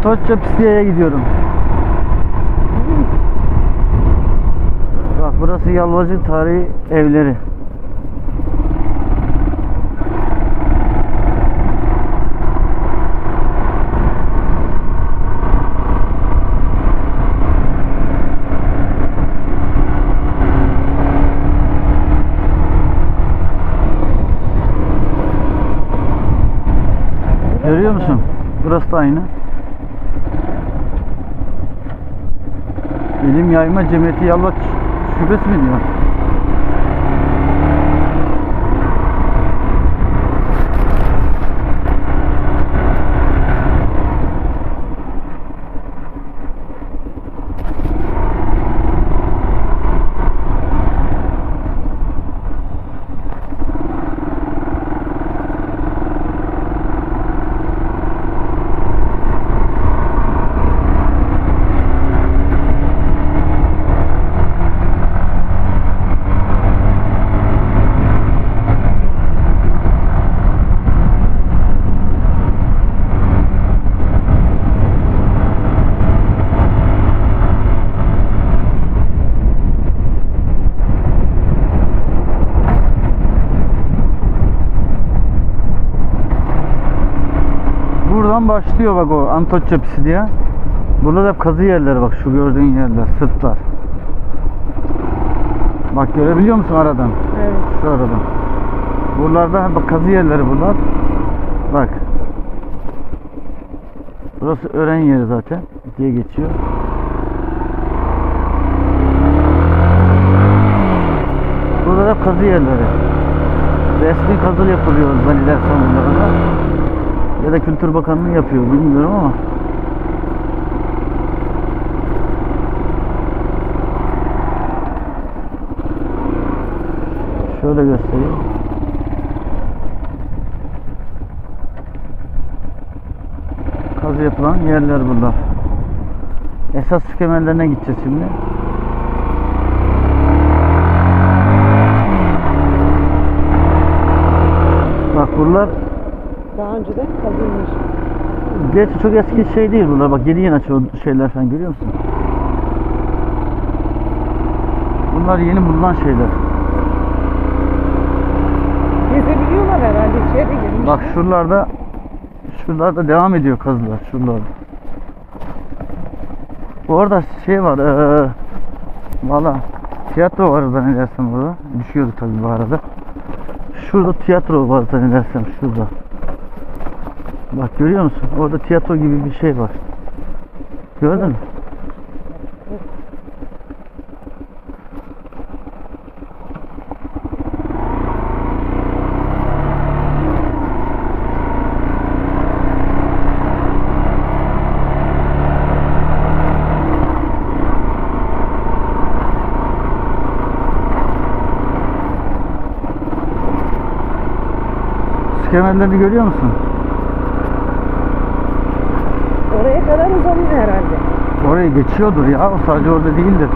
Antotça Pisiye'ye gidiyorum. Bak burası Yalvacı Tarihi Evleri. Görüyor musun? Burası da aynı. Yayma Cemiyeti Yalvaç Şubesi mi diyor? Buradan başlıyor bak o Antotça Pisidiye. Burada da hep kazı yerleri bak şu gördüğün yerler, sırtlar. Bak görebiliyor musun aradan? Evet. Şu aradan. Buralarda bak kazı yerleri bunlar. Bak. Burası öğren yeri zaten diye geçiyor. Burada hep kazı yerleri. Resmi kazı yapılıyor zannedersem bunlara. Ya da Kültür Bakanlığı yapıyor bilmiyorum ama. Şöyle göstereyim. Kazı yapılan yerler bunlar. Esas su kemerlerine gideceğiz şimdi. Bak buralar Daha önceden kazılmış. Gerçi çok eski şey değil bunlar. Bak yeni yeni açıyor şeyler falan görüyor musun? Bunlar yeni bulunan şeyler. Gezebiliyorlar herhalde içeri girmiş. Bak şuralarda şuralarda devam ediyor kazılar şuralarda. Orada şey var eee valla tiyatro var zannedersem orada. Düşüyordu tabii bu arada. Şurada tiyatro var zannedersem şurada. Bak görüyor musun? Orada tiyatro gibi bir şey var. Gördün mü? Skemerlerini görüyor musun? Oraya kadar uzanıyor herhalde. Oraya geçiyordur ya. O sadece orada değildir.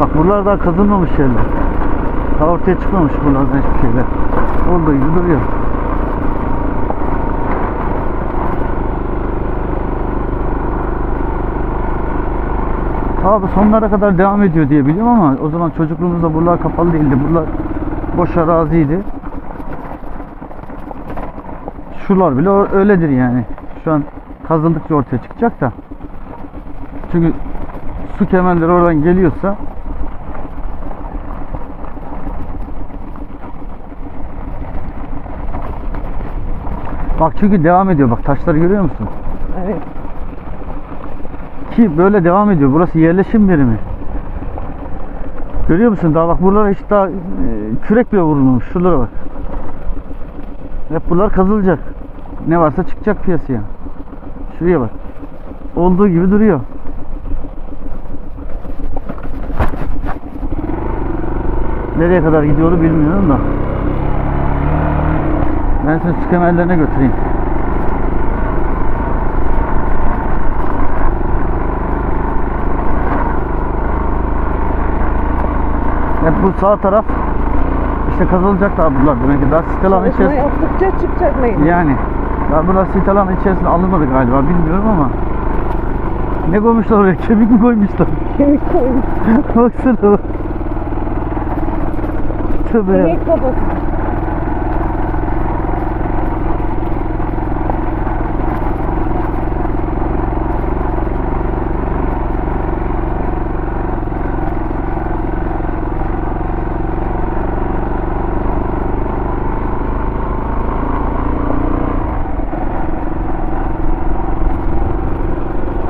Bak buralar daha kazılmamış yerler. Daha ortaya çıkmamış buralardan hiçbir şeyler. Olduğu gibi duruyor. Abi sonlara kadar devam ediyor diye biliyorum ama o zaman çocukluğumuzda buralar kapalı değildi. Buralar boş araziydi. Şular bile öyledir yani. Şu an kazıldıkça ortaya çıkacak da. Çünkü su kemerleri oradan geliyorsa Bak çünkü devam ediyor bak taşları görüyor musun? Evet. Ki böyle devam ediyor. Burası yerleşim birimi. Görüyor musun? Daha bak buralara hiç daha e, kürek bile vurulmamış. Şuralara bak. Hep buralar kazılacak. Ne varsa çıkacak piyasaya. Şuraya bak. Olduğu gibi duruyor. Nereye kadar gidiyor bilmiyorum da. Ben seni su kemerlerine götüreyim. Hep bu sağ taraf işte kazılacak daha buralar demek ki daha sit alanı içerisinde yaptıkça çıkacak meyve. yani daha burası sit alanı içerisinde alınmadı galiba bilmiyorum ama ne koymuşlar oraya kemik mi koymuşlar Kemik koymuş. baksana bak. Tövbe ya. Kemik kafası.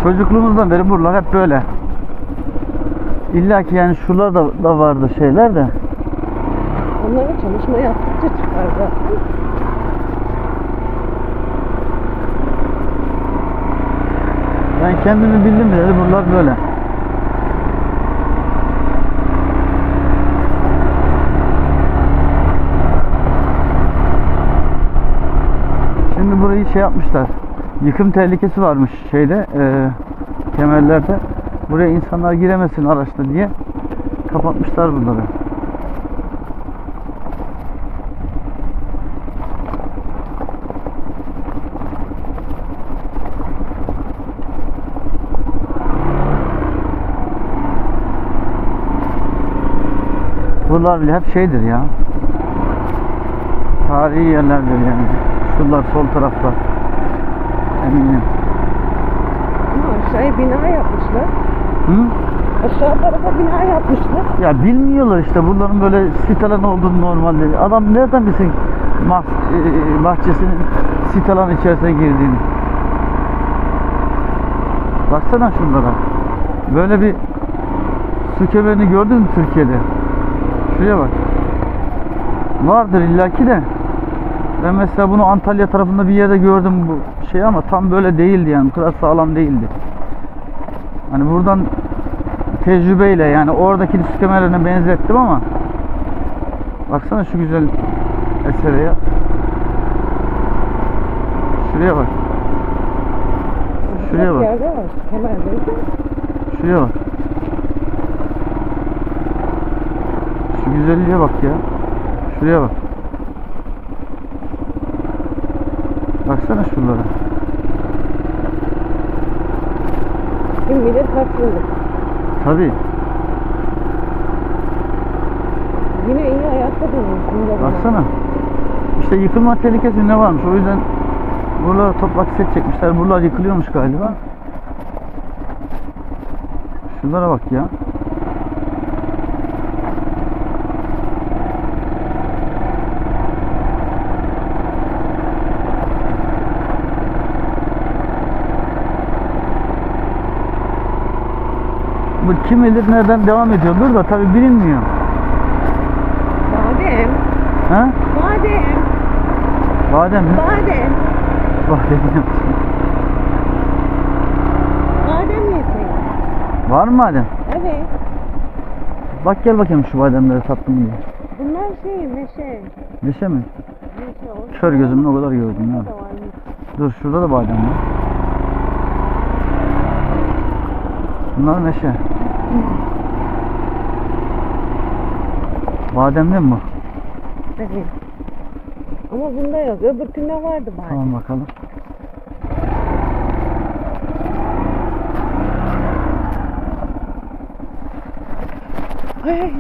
Çocukluğumuzdan beri buralar hep böyle. İlla ki yani şuralar da, da vardı şeyler de. Onlara çalışma yaptıkça çıkar zaten. Ben kendimi bildim dedi buralar böyle. Şimdi burayı şey yapmışlar. Yıkım tehlikesi varmış şeyde e, kemerlerde. Buraya insanlar giremesin araçla diye kapatmışlar bunları. Buralar bile hep şeydir ya. Tarihi yerlerdir yani. Şunlar sol tarafta. Eminim. Aşağıya bina yapmışlar. Hı? Aşağı tarafa bina yapmışlar. Ya bilmiyorlar işte bunların böyle sit alanı olduğunu normalde. Adam nereden bilsin mah- e, bahçesinin sit alanı içerisine girdiğini. Baksana şunlara. Böyle bir su kemerini gördün mü Türkiye'de? Şuraya bak. Vardır illaki de. Ben mesela bunu Antalya tarafında bir yerde gördüm bu şey ama tam böyle değildi yani. Bu kadar sağlam değildi. Hani buradan tecrübeyle yani oradaki kemerlerine benzettim ama baksana şu güzel esere ya. Şuraya bak. Şuraya bak. Şuraya bak. Şu güzelliğe bak ya. Şuraya bak. Baksana şunlara. Kim bilir kaç yıllık. Tabii. Yine iyi bunda buna. Baksana. İşte yıkılma tehlikesi ne varmış. O yüzden buralara toprak set çekmişler. Buralar yıkılıyormuş galiba. Şunlara bak ya. Bu kim bilir nereden devam ediyordur da tabi bilinmiyor. Badem. Ha? Badem. Badem mi? Badem. Badem yapmış. Badem yesek. Var mı badem? Evet. Bak gel bakayım şu bademleri tattım diye. Bunlar şey meşe. Neşe mi? Meşe o. Kör gözümle o kadar gördüm ya. Dur şurada da badem var. Bunlar neşe. Badem değil mi bu? Evet. Ama bunda yok. Öbürkünde vardı badem. Tamam bakalım. Ay.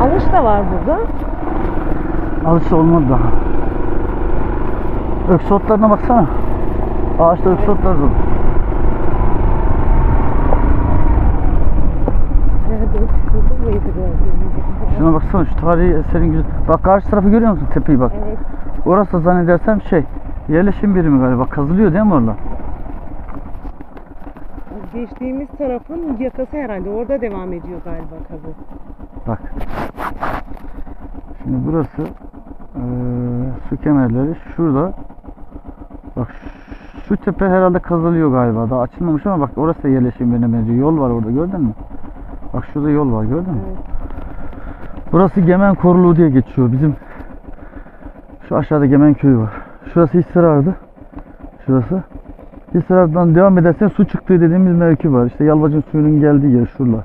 Alış da var burada. Alışsa olmadı daha. Öksotlarına baksana. Ağaçta dolu. Muydu gördüğüm gibi? Şuna baksana şu tarihi eserin güzel. Bak karşı tarafı görüyor musun tepeyi bak. Evet. Orası da zannedersem şey yerleşim birimi galiba. Kazılıyor değil mi orada? Geçtiğimiz tarafın yakası herhalde. Orada devam ediyor galiba kazı. Bak. Şimdi burası eee su kemerleri şurada. Bak şu- tepe herhalde kazılıyor galiba. Daha açılmamış ama bak orası da yerleşim birine benziyor. Yol var orada gördün mü? Bak şurada yol var gördün mü? Evet. Burası Gemen Koruluğu diye geçiyor. Bizim şu aşağıda Gemen köyü var. Şurası Hisarar'dı. Şurası. Hisarar'dan devam edersen su çıktığı dediğimiz mevki var. İşte Yalvacın suyunun geldiği yer şuralar.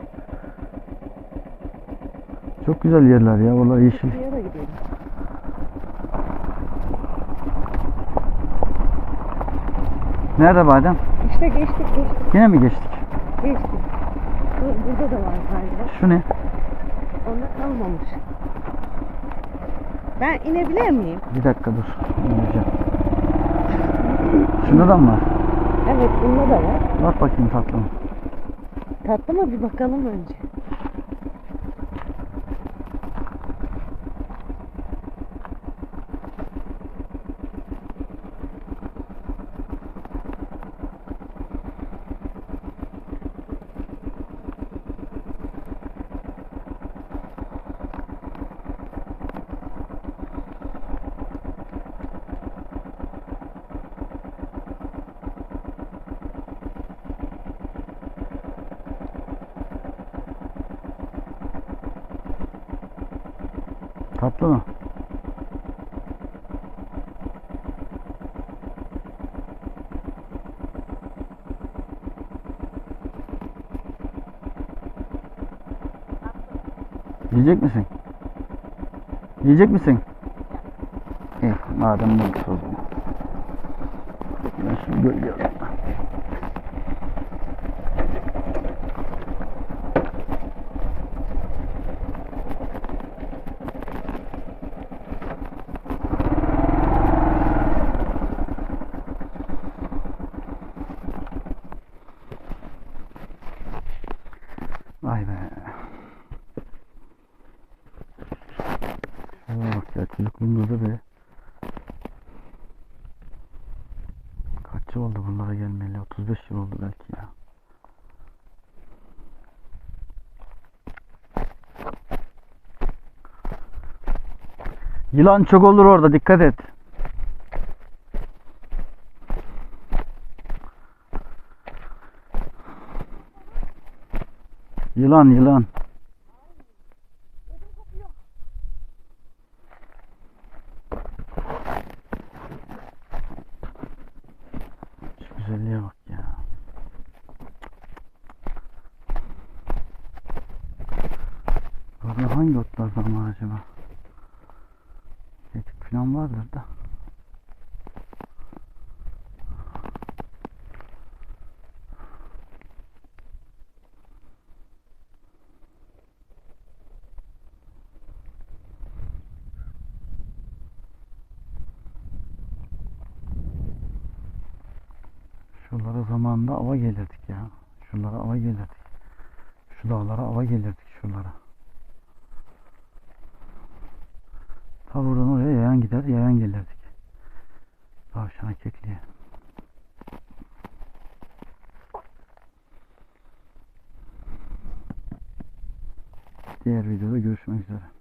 Çok güzel yerler ya. Oralar yeşil. Nerede badem? İşte geçtik geçtik Yine mi geçtik? geçtik. Burada da var galiba. Şu ne? Onda kalmamış. Ben inebilir miyim? Bir dakika dur. İneceğim. Şunda da mı var? Evet bunda da var. Bak bakayım tatlım. Tatlı mı bir bakalım önce. Tatlı mı? Yiyecek misin? Yiyecek misin? İyi, madem bu o. Ben şunu gölge. Vay be. Şuna bak ya çocukluğumuzda be. Kaç yıl oldu bunlara gelmeli? 35 yıl oldu belki ya. Yılan çok olur orada dikkat et. Yılan yılan. Şu güzelliğe bak ya. Burada hangi otlardan var acaba? Etik falan vardır da. Şuralara zamanında ava gelirdik ya. Şuralara ava gelirdik. Şu dağlara ava gelirdik şuralara. Ta buradan oraya yayan gider, yayan gelirdik. Tavşana kekliğe. Diğer videoda görüşmek üzere.